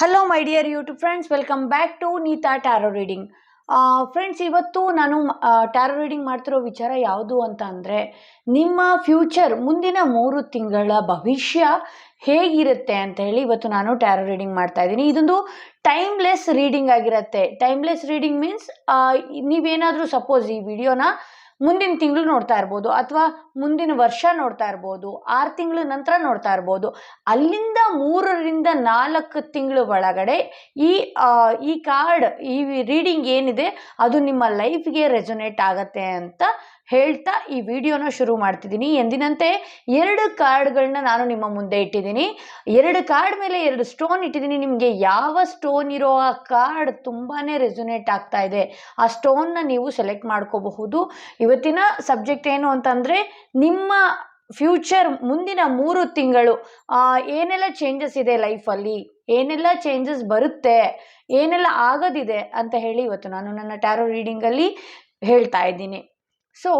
Hello my dear YouTube friends welcome back to Neeta tarot reading friends ಇವತ್ತು ನಾನು tarot reading ಮಾಡ್ತಿರೋ ವಿಚಾರ ಯಾವುದು ಅಂತ ಅಂದರೆ, ನಿಮ್ಮ ಫ್ಯೂಚರ್ ಮುಂದಿನ ಮೂರು ತಿಂಗಳ ಭವಿಷ್ಯ ಹೇಗಿರುತ್ತೆ ಅಂತ ಹೇಳಿ ಇವತ್ತು ನಾನು ಟ್ಯಾರೋ ರೀಡಿಂಗ್ ಮಾಡ್ತಾ ಇದ್ದೀನಿ. ಇದೊಂದು ಟೈಮ್ಲೆಸ್ ರೀಡಿಂಗ್ ಆಗಿರುತ್ತೆ. ಟೈಮ್ಲೆಸ್ ರೀಡಿಂಗ್ ಮೀನ್ಸ್ ನೀವೇನಾದರೂ ಸಪೋಸ್ ಈ ವಿಡಿಯೋನ ಮುಂದಿನ ತಿಂಗಳು ನೋಡ್ತಾ ಇರ್ಬೋದು ಅಥವಾ ಮುಂದಿನ ವರ್ಷ ನೋಡ್ತಾ ಇರ್ಬೋದು, ಆರು ತಿಂಗಳ ನಂತರ ನೋಡ್ತಾ ಇರ್ಬೋದು. ಅಲ್ಲಿಂದ ಮೂರರಿಂದ ನಾಲ್ಕು ತಿಂಗಳ ಒಳಗಡೆ ಈ ಈ ಕಾರ್ಡ್ ಈ ರೀಡಿಂಗ್ ಏನಿದೆ, ಅದು ನಿಮ್ಮ ಲೈಫ್ಗೆ ರೆಸೊನೇಟ್ ಆಗತ್ತೆ ಅಂತ ಹೇಳ್ತಾ ಈ ವಿಡಿಯೋನ ಶುರು ಮಾಡ್ತಿದ್ದೀನಿ. ಎಂದಿನಂತೆ ಎರಡು ಕಾರ್ಡ್ಗಳನ್ನ ನಾನು ನಿಮ್ಮ ಮುಂದೆ ಇಟ್ಟಿದ್ದೀನಿ. ಎರಡು ಕಾರ್ಡ್ ಮೇಲೆ ಎರಡು ಸ್ಟೋನ್ ಇಟ್ಟಿದ್ದೀನಿ. ನಿಮಗೆ ಯಾವ ಸ್ಟೋನ್ ಇರೋ ಆ ಕಾರ್ಡ್ ತುಂಬಾ ರೆಸುನೇಟ್ ಆಗ್ತಾ ಇದೆ. ಆ ಸ್ಟೋನ್ನ ನೀವು ಸೆಲೆಕ್ಟ್ ಮಾಡ್ಕೋಬಹುದು. ಇವತ್ತಿನ ಸಬ್ಜೆಕ್ಟ್ ಏನು ಅಂತಂದರೆ ನಿಮ್ಮ ಫ್ಯೂಚರ್ ಮುಂದಿನ ಮೂರು ತಿಂಗಳು ಏನೆಲ್ಲ ಚೇಂಜಸ್ ಇದೆ ಲೈಫಲ್ಲಿ? ಏನೆಲ್ಲ ಚೇಂಜಸ್ ಬರುತ್ತೆ? ಏನೆಲ್ಲ ಆಗೋದಿದೆ ಅಂತ ಹೇಳಿ ಇವತ್ತು ನಾನು ನನ್ನ ಟ್ಯಾರೋ ರೀಡಿಂಗಲ್ಲಿ ಹೇಳ್ತಾ ಇದ್ದೀನಿ. ಸೊ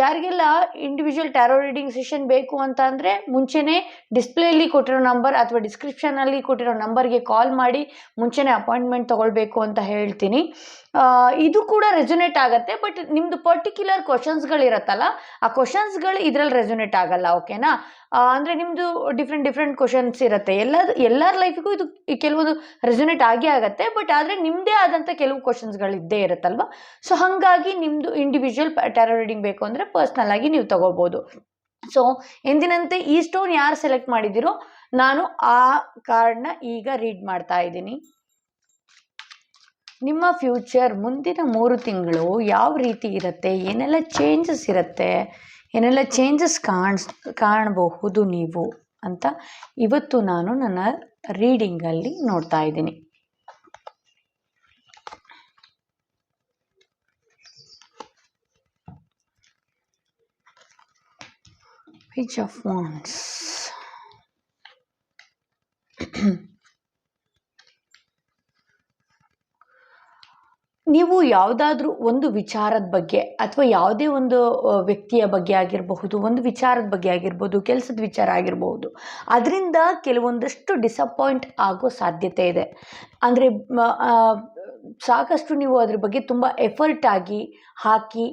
ಯಾರಿಗೆಲ್ಲ ಇಂಡಿವಿಜುವಲ್ ಟ್ಯಾರೋ ರೀಡಿಂಗ್ ಸೆಷನ್ ಬೇಕು ಅಂತ ಅಂದರೆ ಮುಂಚೆನೇ ಡಿಸ್ಪ್ಲೇಲಿ ಕೊಟ್ಟಿರೋ ನಂಬರ್ ಅಥವಾ ಡಿಸ್ಕ್ರಿಪ್ಷನಲ್ಲಿ ಕೊಟ್ಟಿರೋ ನಂಬರ್ಗೆ ಕಾಲ್ ಮಾಡಿ ಮುಂಚೆನೇ ಅಪಾಯಿಂಟ್ಮೆಂಟ್ ತೊಗೊಳ್ಬೇಕು ಅಂತ ಹೇಳ್ತೀನಿ. ಇದು ಕೂಡ ರೆಸೊನೇಟ್ ಆಗುತ್ತೆ ಬಟ್ ನಿಮ್ಮದು ಪರ್ಟಿಕ್ಯುಲರ್ ಕ್ವಶನ್ಸ್ಗಳಿರತ್ತಲ್ಲ ಆ ಕ್ವಶನ್ಸ್ಗಳು ಇದರಲ್ಲಿ ರೆಸೊನೇಟ್ ಆಗಲ್ಲ ಓಕೆನಾ ಅಂದರೆ ನಿಮ್ಮದು ಡಿಫ್ರೆಂಟ್ ಡಿಫ್ರೆಂಟ್ ಕ್ವಶನ್ಸ್ ಇರುತ್ತೆ. ಎಲ್ಲ ಎಲ್ಲರ ಲೈಫಿಗೂ ಇದು ಕೆಲವೊಂದು ರೆಸೊನೇಟ್ ಆಗೇ ಆಗುತ್ತೆ ಬಟ್ ಆದರೆ ನಿಮ್ಮದೇ ಆದಂಥ ಕೆಲವು ಕ್ವಶನ್ಸ್ಗಳು ಇದ್ದೇ ಇರುತ್ತಲ್ವ? ಸೊ ಹಾಗಾಗಿ ನಿಮ್ಮದು ಇಂಡಿವಿಜುವಲ್ ಟ್ಯಾರೋ ರೀಡಿಂಗ್ ಬೇಕು ಅಂದರೆ ಪರ್ಸ್ನಲ್ ಆಗಿ ನೀವು ತಗೋಬೋದು. ಸೊ ಎಂದಿನಂತೆ ಈ ಸ್ಟೋನ್ ಯಾರು ಸೆಲೆಕ್ಟ್ ಮಾಡಿದ್ದೀರೋ ನಾನು ಆ ಕಾರ್ಡ್ನ ಈಗ ರೀಡ್ ಮಾಡ್ತಾ ಇದ್ದೀನಿ. ನಿಮ್ಮ ಫ್ಯೂಚರ್ ಮುಂದಿನ ಮೂರು ತಿಂಗಳು ಯಾವ ರೀತಿ ಇರುತ್ತೆ, ಏನೆಲ್ಲ ಚೇಂಜಸ್ ಇರುತ್ತೆ, ಏನೆಲ್ಲ ಚೇಂಜಸ್ ಕಾಣಿಸ್, ಕಾಣಬಹುದು ನೀವು ಅಂತ ಇವತ್ತು ನಾನು ನನ್ನ ರೀಡಿಂಗಲ್ಲಿ ನೋಡ್ತಾ ಇದ್ದೀನಿ. Page of Wands. ನೀವು ಯಾವುದಾದ್ರೂ ಒಂದು ವಿಚಾರದ ಬಗ್ಗೆ ಅಥವಾ ಯಾವುದೇ ಒಂದು ವ್ಯಕ್ತಿಯ ಬಗ್ಗೆ ಆಗಿರಬಹುದು, ಒಂದು ವಿಚಾರದ ಬಗ್ಗೆ ಆಗಿರ್ಬೋದು, ಕೆಲಸದ ವಿಚಾರ ಆಗಿರಬಹುದು, ಅದರಿಂದ ಕೆಲವೊಂದಷ್ಟು ಡಿಸಪಾಯಿಂಟ್ ಆಗೋ ಸಾಧ್ಯತೆ ಇದೆ ಅಂದರೆ ಸಾಕಷ್ಟು ನೀವು ಅದ್ರ ಬಗ್ಗೆ ತುಂಬ ಎಫರ್ಟ್ ಆಗಿ ಹಾಕಿ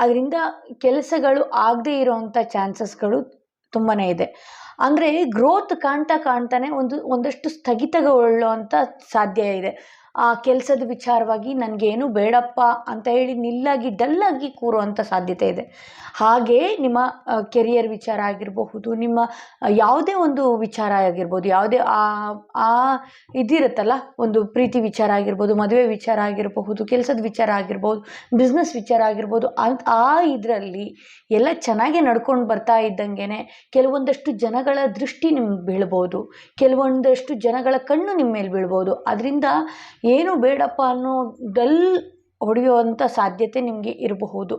ಅದರಿಂದ ಕೆಲಸಗಳು ಆಗದೇ ಇರೋವಂಥ ಚಾನ್ಸಸ್ಗಳು ತುಂಬಾ ಇದೆ. ಅಂದರೆ ಗ್ರೋತ್ ಕಾಣ್ತಾ ಕಾಣ್ತಾನೆ ಒಂದು, ಒಂದಷ್ಟು ಸ್ಥಗಿತಗೊಳ್ಳುವಂಥ ಸಾಧ್ಯ ಇದೆ. ಆ ಕೆಲಸದ ವಿಚಾರವಾಗಿ ನನಗೇನು ಬೇಡಪ್ಪ ಅಂತ ಹೇಳಿ ನಿಲ್ಲಾಗಿ ಡಲ್ಲಾಗಿ ಕೂರುವಂಥ ಸಾಧ್ಯತೆ ಇದೆ. ಹಾಗೆ ನಿಮ್ಮ ಕೆರಿಯರ್ ವಿಚಾರ ಆಗಿರಬಹುದು, ನಿಮ್ಮ ಯಾವುದೇ ಒಂದು ವಿಚಾರ ಆಗಿರ್ಬೋದು, ಯಾವುದೇ, ಆ ಆ ಇದಿರುತ್ತಲ್ಲ, ಒಂದು ಪ್ರೀತಿ ವಿಚಾರ ಆಗಿರ್ಬೋದು, ಮದುವೆ ವಿಚಾರ ಆಗಿರಬಹುದು, ಕೆಲಸದ ವಿಚಾರ ಆಗಿರ್ಬೋದು ಬಿಸ್ನೆಸ್ ವಿಚಾರ ಆಗಿರ್ಬೋದು ಅಂತ ಆ ಇದರಲ್ಲಿ ಎಲ್ಲ ಚೆನ್ನಾಗೇ ನಡ್ಕೊಂಡು ಬರ್ತಾ ಇದ್ದಂಗೆ ಕೆಲವೊಂದಷ್ಟು ಜನಗಳ ದೃಷ್ಟಿ ನಿಮ್ಗೆ ಬೀಳ್ಬೋದು, ಕೆಲವೊಂದಷ್ಟು ಜನಗಳ ಕಣ್ಣು ನಿಮ್ಮ ಮೇಲೆ ಬೀಳ್ಬೋದು. ಅದರಿಂದ ಏನು ಬೇಡಪ್ಪ ಅನ್ನೋ ಡಲ್ ಹೊಡೆಯುವಂಥ ಸಾಧ್ಯತೆ ನಿಮಗೆ ಇರಬಹುದು.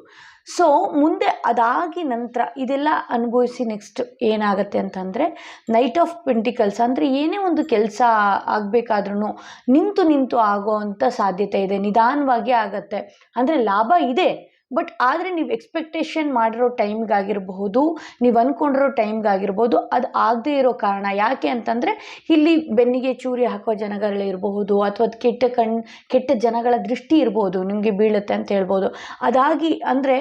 ಸೊ ಮುಂದೆ ಅದಾಗಿ ನಂತರ ಇದೆಲ್ಲ ಅನುಭವಿಸಿ ನೆಕ್ಸ್ಟ್ ಏನಾಗುತ್ತೆ ಅಂತಂದರೆ ನೈಟ್ ಆಫ್ ಪೆಂಟಿಕಲ್ಸ್ ಅಂದರೆ ಏನೇ ಒಂದು ಕೆಲಸ ಆಗಬೇಕಾದ್ರೂ ನಿಂತು ನಿಂತು ಆಗೋ ಸಾಧ್ಯತೆ ಇದೆ, ನಿಧಾನವಾಗಿ ಆಗತ್ತೆ. ಅಂದರೆ ಲಾಭ ಇದೆ ಬಟ್ ಆದರೆ ನೀವು ಎಕ್ಸ್ಪೆಕ್ಟೇಷನ್ ಮಾಡಿರೋ ಟೈಮ್ಗಾಗಿರಬಹುದು ನೀವು ಅಂದ್ಕೊಂಡಿರೋ ಟೈಮ್ಗಾಗಿರ್ಬೋದು ಅದು ಆಗದೇ ಇರೋ ಕಾರಣ. ಯಾಕೆ ಅಂತಂದರೆ, ಇಲ್ಲಿ ಬೆನ್ನಿಗೆ ಚೂರಿ ಹಾಕೋ ಜನಗಳಿರಬಹುದು ಅಥವಾ ಕೆಟ್ಟ ಕಣ್, ಕೆಟ್ಟ ಜನಗಳ ದೃಷ್ಟಿ ಇರ್ಬೋದು, ನಿಮಗೆ ಬೀಳುತ್ತೆ ಅಂತ ಹೇಳ್ಬೋದು. ಅದಾಗಿ ಅಂದರೆ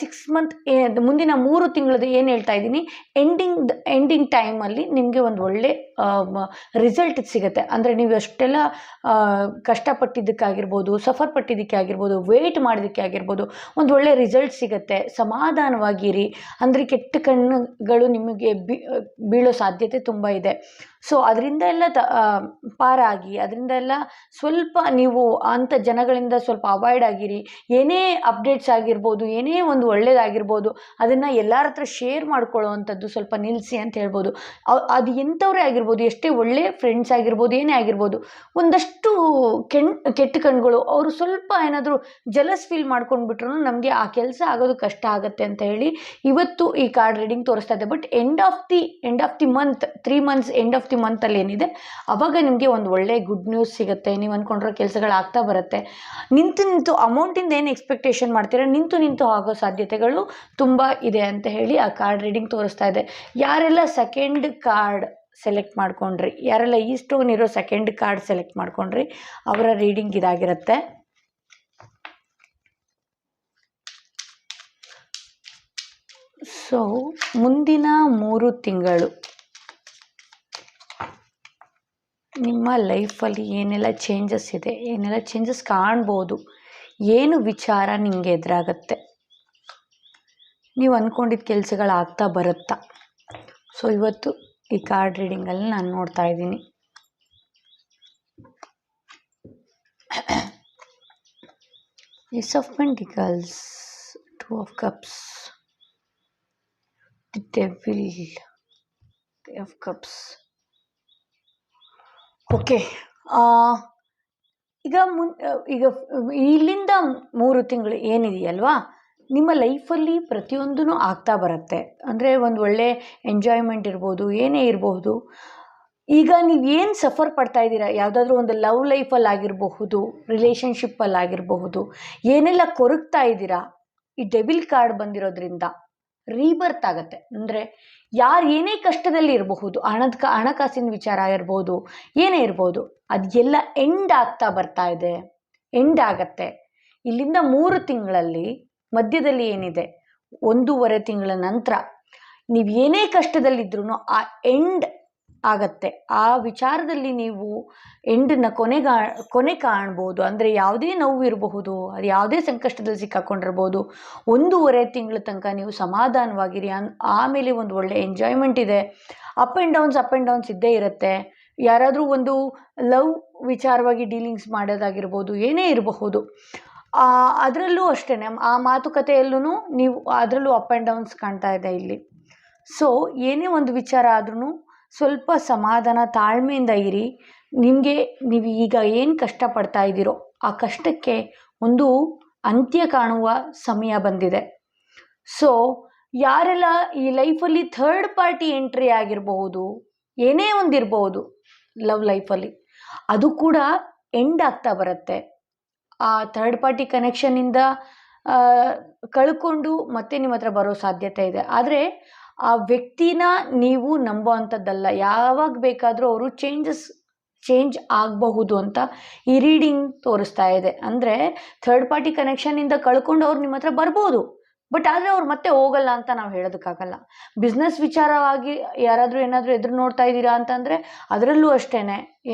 ಸಿಕ್ಸ್ ಮಂತ್ ಮುಂದಿನ ಮೂರು ತಿಂಗಳದ್ದು ಏನು ಹೇಳ್ತಾ ಇದ್ದೀನಿ ಎಂಡಿಂಗ್ ಎಂಡಿಂಗ್ ಟೈಮಲ್ಲಿ ನಿಮಗೆ ಒಂದು ಒಳ್ಳೆ ರಿಸಲ್ಟ್ ಸಿಗುತ್ತೆ. ಅಂದರೆ ನೀವು ಅಷ್ಟೆಲ್ಲ ಕಷ್ಟಪಟ್ಟಿದ್ದಕ್ಕಾಗಿರ್ಬೋದು ಸಫರ್ ಪಟ್ಟಿದ್ದಕ್ಕೆ ಆಗಿರ್ಬೋದು ವೇಟ್ ಮಾಡಿದ್ದಕ್ಕೆ ಆಗಿರ್ಬೋದು ಒಂದು ಒಳ್ಳೆ ರಿಸಲ್ಟ್ ಸಿಗುತ್ತೆ. ಸಮಾಧಾನವಾಗಿರಿ. ಅಂದರೆ ಕೆಟ್ಟ ಕಣ್ಣುಗಳು ನಿಮಗೆ ಬೀಳೋ ಸಾಧ್ಯತೆ ತುಂಬ ಇದೆ. ಸೊ ಅದರಿಂದ ಎಲ್ಲ ತ ಪಾರಾಗಿ, ಅದರಿಂದ ಎಲ್ಲ ಸ್ವಲ್ಪ ನೀವು ಅಂಥ ಜನಗಳಿಂದ ಸ್ವಲ್ಪ ಅವಾಯ್ಡ್ ಆಗಿರಿ. ಏನೇ ಅಪ್ಡೇಟ್ಸ್ ಆಗಿರ್ಬೋದು, ಏನೇ ಒಂದು ಒಳ್ಳೇದಾಗಿರ್ಬೋದು, ಅದನ್ನು ಎಲ್ಲರ ಹತ್ರ ಶೇರ್ ಮಾಡ್ಕೊಳ್ಳೋವಂಥದ್ದು ಸ್ವಲ್ಪ ನಿಲ್ಲಿಸಿ ಅಂತ ಹೇಳ್ಬೋದು. ಅದು ಎಂಥವ್ರೇ ಆಗಿರ್ಬೋದು, ಎಷ್ಟೇ ಒಳ್ಳೆ ಫ್ರೆಂಡ್ಸ್ ಆಗಿರ್ಬೋದು, ಏನೇ ಆಗಿರ್ಬೋದು, ಒಂದಷ್ಟು ಕೆಣ್ ಕೆಟ್ಟ ಕಣ್ಗಳು, ಅವರು ಸ್ವಲ್ಪ ಏನಾದರೂ ಜಲಸ್ ಫೀಲ್ ಮಾಡ್ಕೊಂಡ್ಬಿಟ್ರು ನಮಗೆ ಆ ಕೆಲಸ ಆಗೋದು ಕಷ್ಟ ಆಗುತ್ತೆ ಅಂತ ಹೇಳಿ, ಇವತ್ತು ಈ ಕಾರ್ಡ್ ರೀಡಿಂಗ್ ತೋರಿಸ್ತಾ ಇದೆ. But end of the end of the month three months end of the ಮಂತಲ್ಲಿ ಏನಿದೆ, ಅವಾಗ ನಿಮಗೆ ಒಂದು ಒಳ್ಳೆ ಗುಡ್ ನ್ಯೂಸ್ ಸಿಗುತ್ತೆ. ನೀವು ಅಂದ್ಕೊಂಡಿರೋ ಕೆಲಸಗಳು ಆಗ್ತಾ ಬರುತ್ತೆ. ನಿಂತು ನಿಂತು ಅಮೌಂಟಿಂದ ಏನು ಎಕ್ಸ್ಪೆಕ್ಟೇಷನ್ ಮಾಡ್ತೀರಾ? ನಿಂತು ನಿಂತು ಆಗೋ ಸಾಧ್ಯತೆಗಳು ತುಂಬ ಇದೆ ಅಂತ ಹೇಳಿ ಆ ಕಾರ್ಡ್ ರೀಡಿಂಗ್ ತೋರಿಸ್ತಾ ಇದೆ. ಯಾರೆಲ್ಲ ಸೆಕೆಂಡ್ ಕಾರ್ಡ್ ಸೆಲೆಕ್ಟ್ ಮಾಡ್ಕೊಂಡ್ರಿ, ಯಾರೆಲ್ಲ ಈ ಸ್ಟೋನ್ ಇರೋ ಸೆಕೆಂಡ್ ಕಾರ್ಡ್ ಸೆಲೆಕ್ಟ್ ಮಾಡ್ಕೊಂಡ್ರಿ, ಅವರ ರೀಡಿಂಗ್ ಇದಾಗಿರುತ್ತೆ. ಸೊ ಮುಂದಿನ ಮೂರು ತಿಂಗಳು. ನಿಮ್ಮ ಲೈಫಲ್ಲಿ ಏನೆಲ್ಲ ಚೇಂಜಸ್ ಇದೆ, ಏನೆಲ್ಲ ಚೇಂಜಸ್ ಕಾಣ್ಬೋದು, ಏನು ವಿಚಾರ ನಿಮಗೆ ಎದುರಾಗತ್ತೆ? ನೀವು ಅಂದ್ಕೊಂಡಿದ್ದ ಕೆಲಸಗಳಾಗ್ತಾ ಬರುತ್ತಾ? ಸೊ ಇವತ್ತು ಈ ಕಾರ್ಡ್ ರೀಡಿಂಗಲ್ಲಿ ನಾನು ನೋಡ್ತಾ ಇದ್ದೀನಿ. Ace of pentacles two of cups the devil of cups okay ಈಗ ಮುನ್ ಈಗ ಇಲ್ಲಿಂದ ಮೂರು ತಿಂಗಳು ಏನಿದೆಯಲ್ವಾ? ನಿಮ್ಮ ಲೈಫಲ್ಲಿ ಪ್ರತಿಯೊಂದೂ ಆಗ್ತಾ ಬರುತ್ತೆ. ಅಂದರೆ ಒಂದು ಒಳ್ಳೆ ಎಂಜಾಯ್ಮೆಂಟ್ ಇರ್ಬೋದು, ಏನೇ ಇರಬಹುದು ಈಗ ನೀವು ಏನು ಸಫರ್ ಪಡ್ತಾ ಇದ್ದೀರಾ? ಯಾವುದಾದ್ರೂ ಒಂದು ಲವ್ ಲೈಫಲ್ಲಿ ಆಗಿರಬಹುದು ರಿಲೇಷನ್ಶಿಪ್ಪಲ್ಲಿ ಆಗಿರಬಹುದು, ಏನೆಲ್ಲ ಕೊರಗ್ತಾ ಇದ್ದೀರಾ? ಈ ಡೆಬಿಲ್ ಕಾರ್ಡ್ ಬಂದಿರೋದ್ರಿಂದ. ರೀಬರ್ತ್ ಆಗುತ್ತೆ. ಅಂದರೆ ಯಾರು ಏನೇ ಕಷ್ಟದಲ್ಲಿ ಇರಬಹುದು, ಹಣದ ಹಣಕಾಸಿನ ವಿಚಾರ ಇರ್ಬೋದು, ಏನೇ ಇರ್ಬೋದು ಅದೆಲ್ಲ ಎಂಡ್ ಆಗ್ತಾ ಬರ್ತಾ ಇದೆ. ಎಂಡ್ ಆಗತ್ತೆ. ಇಲ್ಲಿಂದ ಮೂರು ತಿಂಗಳಲ್ಲಿ ಮಧ್ಯದಲ್ಲಿ ಏನಿದೆ? ಒಂದೂವರೆ ತಿಂಗಳ ನಂತರ. ನೀವು ಏನೇ ಕಷ್ಟದಲ್ಲಿದ್ರೂ ಆ ಎಂಡ್ ಆಗತ್ತೆ. ಆ ವಿಚಾರದಲ್ಲಿ ನೀವು ಎಂಡನ್ನ ಕೊನೆಗಾ ಕೊನೆ ಕಾಣ್ಬೋದು. ಅಂದರೆ ಯಾವುದೇ ನೋವು ಇರಬಹುದು, ಅದು ಯಾವುದೇ ಸಂಕಷ್ಟದಲ್ಲಿ ಸಿಕ್ಕಾಕೊಂಡಿರ್ಬೋದು. ಒಂದೂವರೆ ತಿಂಗಳ ತನಕ ನೀವು ಸಮಾಧಾನವಾಗಿರಿ. ಅನ್, ಆಮೇಲೆ ಒಂದು ಒಳ್ಳೆ ಎಂಜಾಯ್ಮೆಂಟ್ ಇದೆ. Up and downs up and downs ಇದ್ದೇ ಇರುತ್ತೆ. ಯಾರಾದರೂ ಒಂದು ಲವ್ ವಿಚಾರವಾಗಿ ಡೀಲಿಂಗ್ಸ್ ಮಾಡೋದಾಗಿರ್ಬೋದು, ಏನೇ ಇರಬಹುದು. ಅದರಲ್ಲೂ ಅಷ್ಟೇ ಆ ಮಾತುಕತೆಯಲ್ಲೂ ನೀವು, ಅದರಲ್ಲೂ ಅಪ್ ಆ್ಯಂಡ್ ಡೌನ್ಸ್ ಕಾಣ್ತಾ ಇದೆ ಇಲ್ಲಿ. ಸೊ ಏನೇ ಒಂದು ವಿಚಾರ ಆದ್ರೂ ಸ್ವಲ್ಪ ಸಮಾಧಾನ, ತಾಳ್ಮೆಯಿಂದ ಇರಿ. ನಿಮಗೆ ನೀವು ಈಗ ಏನು ಕಷ್ಟಪಡ್ತಾ ಇದ್ದೀರೋ ಆ ಕಷ್ಟಕ್ಕೆ ಒಂದು ಅಂತ್ಯ ಕಾಣುವ ಸಮಯ ಬಂದಿದೆ. ಸೊ ಯಾರೆಲ್ಲ ಈ ಲೈಫಲ್ಲಿ ಥರ್ಡ್ ಪಾರ್ಟಿ ಎಂಟ್ರಿ ಆಗಿರಬಹುದು, ಏನೇ ಒಂದಿರಬಹುದು ಲವ್ ಲೈಫಲ್ಲಿ ಅದು ಕೂಡ ಎಂಡ್ ಆಗ್ತಾ ಬರುತ್ತೆ. ಆ ಥರ್ಡ್ ಪಾರ್ಟಿ ಕನೆಕ್ಷನ್ನಿಂದ ಕಳ್ಕೊಂಡು ಮತ್ತೆ ನಿಮ್ಮ ಹತ್ರ ಬರೋ ಸಾಧ್ಯತೆ ಇದೆ. ಆದರೆ ಆ ವ್ಯಕ್ತಿನ ನೀವು ನಂಬೋ ಅಂಥದ್ದಲ್ಲ ಯಾವಾಗ ಬೇಕಾದರೂ ಅವರು ಚೇಂಜಸ್ ಚೇಂಜ್ ಆಗಬಹುದು ಅಂತ ಈ ರೀಡಿಂಗ್ ತೋರಿಸ್ತಾ ಇದೆ. ಅಂದರೆ ಥರ್ಡ್ ಪಾರ್ಟಿ ಕನೆಕ್ಷನಿಂದ ಕಳ್ಕೊಂಡು ಅವ್ರು ನಿಮ್ಮ ಹತ್ರ ಬರ್ಬೋದು. ಬಟ್ ಆದರೆ ಅವ್ರು ಮತ್ತೆ ಹೋಗಲ್ಲ ಅಂತ ನಾವು ಹೇಳೋದಕ್ಕಾಗಲ್ಲ. ಬಿಸ್ನೆಸ್ ವಿಚಾರವಾಗಿ ಯಾರಾದರೂ ಏನಾದರೂ ಎದುರು ನೋಡ್ತಾ ಇದ್ದೀರಾ ಅಂತಂದರೆ ಅದರಲ್ಲೂ ಅಷ್ಟೇ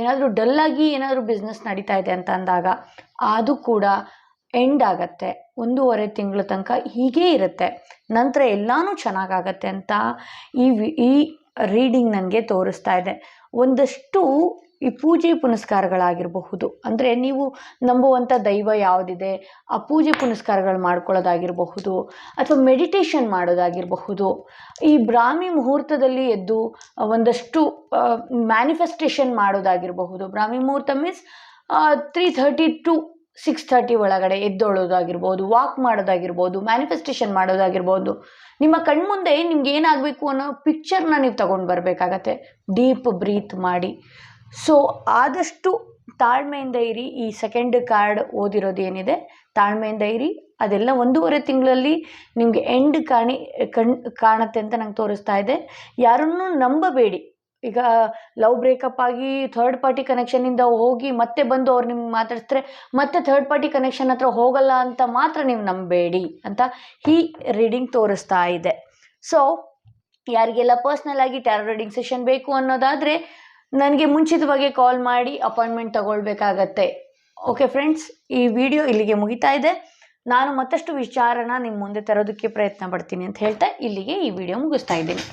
ಏನಾದರೂ ಡಲ್ಲಾಗಿ ಏನಾದರೂ ಬಿಸ್ನೆಸ್ ನಡೀತಾ ಇದೆ ಅಂತ ಅಂದಾಗ, ಅದು ಕೂಡ ಎಂಡ್ ಆಗತ್ತೆ. ಒಂದೂವರೆ ತಿಂಗಳ ತನಕ ಹೀಗೇ ಇರುತ್ತೆ. ನಂತರ ಎಲ್ಲನೂ ಚೆನ್ನಾಗಾಗತ್ತೆ ಅಂತ ಈ ಈ ರೀಡಿಂಗ್ ನನಗೆ ತೋರಿಸ್ತಾ ಇದೆ. ಒಂದಷ್ಟು ಈ ಪೂಜೆ ಪುನಸ್ಕಾರಗಳಾಗಿರಬಹುದು. ಅಂದರೆ ನೀವು ನಂಬುವಂಥ ದೈವ ಯಾವುದಿದೆ, ಆ ಪೂಜೆ ಪುನಸ್ಕಾರಗಳು ಮಾಡ್ಕೊಳ್ಳೋದಾಗಿರಬಹುದು, ಅಥವಾ ಮೆಡಿಟೇಷನ್ ಮಾಡೋದಾಗಿರಬಹುದು. ಈ ಬ್ರಾಹ್ಮಿ ಮುಹೂರ್ತದಲ್ಲಿ ಎದ್ದು ಒಂದಷ್ಟು ಮ್ಯಾನಿಫೆಸ್ಟೇಷನ್ ಮಾಡೋದಾಗಿರಬಹುದು. ಬ್ರಾಹ್ಮಿ ಮುಹೂರ್ತ means three thirty to six thirty ಒಳಗಡೆ ಎದ್ದೊಳೋದಾಗಿರ್ಬೋದು ವಾಕ್ ಮಾಡೋದಾಗಿರ್ಬೋದು ಮ್ಯಾನಿಫೆಸ್ಟೇಷನ್ ಮಾಡೋದಾಗಿರ್ಬೋದು, ನಿಮ್ಮ ಕಣ್ಮುಂದೆ ನಿಮ್ಗೆ ಏನಾಗಬೇಕು ಅನ್ನೋ ಪಿಕ್ಚರ್ನ ನೀವು ತಗೊಂಡು ಬರಬೇಕಾಗತ್ತೆ. ಡೀಪ್ ಬ್ರೀತ್ ಮಾಡಿ. ಸೊ ಆದಷ್ಟು ತಾಳ್ಮೆಯಿಂದ ಇರಿ. ಈ ಸೆಕೆಂಡ್ ಕಾರ್ಡ್ ಓದಿರೋದು ಏನಿದೆ? ತಾಳ್ಮೆಯಿಂದ ಇರಿ. ಅದೆಲ್ಲ ಒಂದೂವರೆ ತಿಂಗಳಲ್ಲಿ ನಿಮಗೆ ಎಂಡ್ ಕಾಣಿ, ಕಣ್ ಕಾಣುತ್ತೆ ಅಂತ ನಂಗೆ ತೋರಿಸ್ತಾ ಇದೆ. ಯಾರನ್ನೂ ನಂಬಬೇಡಿ. ಈಗ ಲವ್ ಬ್ರೇಕಪ್ ಆಗಿ ಥರ್ಡ್ ಪಾರ್ಟಿ ಕನೆಕ್ಷನಿಂದ ಹೋಗಿ ಮತ್ತೆ ಬಂದು ಅವ್ರು ನಿಮ್ಗೆ ಮಾತಾಡಿಸ್ತಾರೆ ಮತ್ತೆ ಥರ್ಡ್ ಪಾರ್ಟಿ ಕನೆಕ್ಷನ್ ಹತ್ರ ಹೋಗಲ್ಲ ಅಂತ ಮಾತ್ರ ನೀವು ನಂಬಬೇಡಿ ಅಂತ ಈ ರೀಡಿಂಗ್ ತೋರಿಸ್ತಾ ಇದೆ. ಸೊ ಯಾರಿಗೆಲ್ಲ ಪರ್ಸ್ನಲ್ ಆಗಿ ಟ್ಯಾರೋ ರೀಡಿಂಗ್ ಸೆಷನ್ ಬೇಕು ಅನ್ನೋದಾದರೆ ನನಗೆ ಮುಂಚಿತವಾಗಿ ಕಾಲ್ ಮಾಡಿ ಅಪಾಯಿಂಟ್ಮೆಂಟ್ ತಗೊಳ್ಬೇಕಾಗತ್ತೆ. ಓಕೆ ಫ್ರೆಂಡ್ಸ್ ಈ ವಿಡಿಯೋ ಇಲ್ಲಿಗೆ ಮುಗಿತಾ ಇದೆ. ನಾನು ಮತ್ತಷ್ಟು ವಿಚಾರನ ನಿಮ್ಮ ಮುಂದೆ ತರೋದಕ್ಕೆ ಪ್ರಯತ್ನ ಪಡ್ತೀನಿ ಅಂತ ಹೇಳ್ತಾ ಇಲ್ಲಿಗೆ ಈ ವಿಡಿಯೋ ಮುಗಿಸ್ತಾ ಇದ್ದೀನಿ.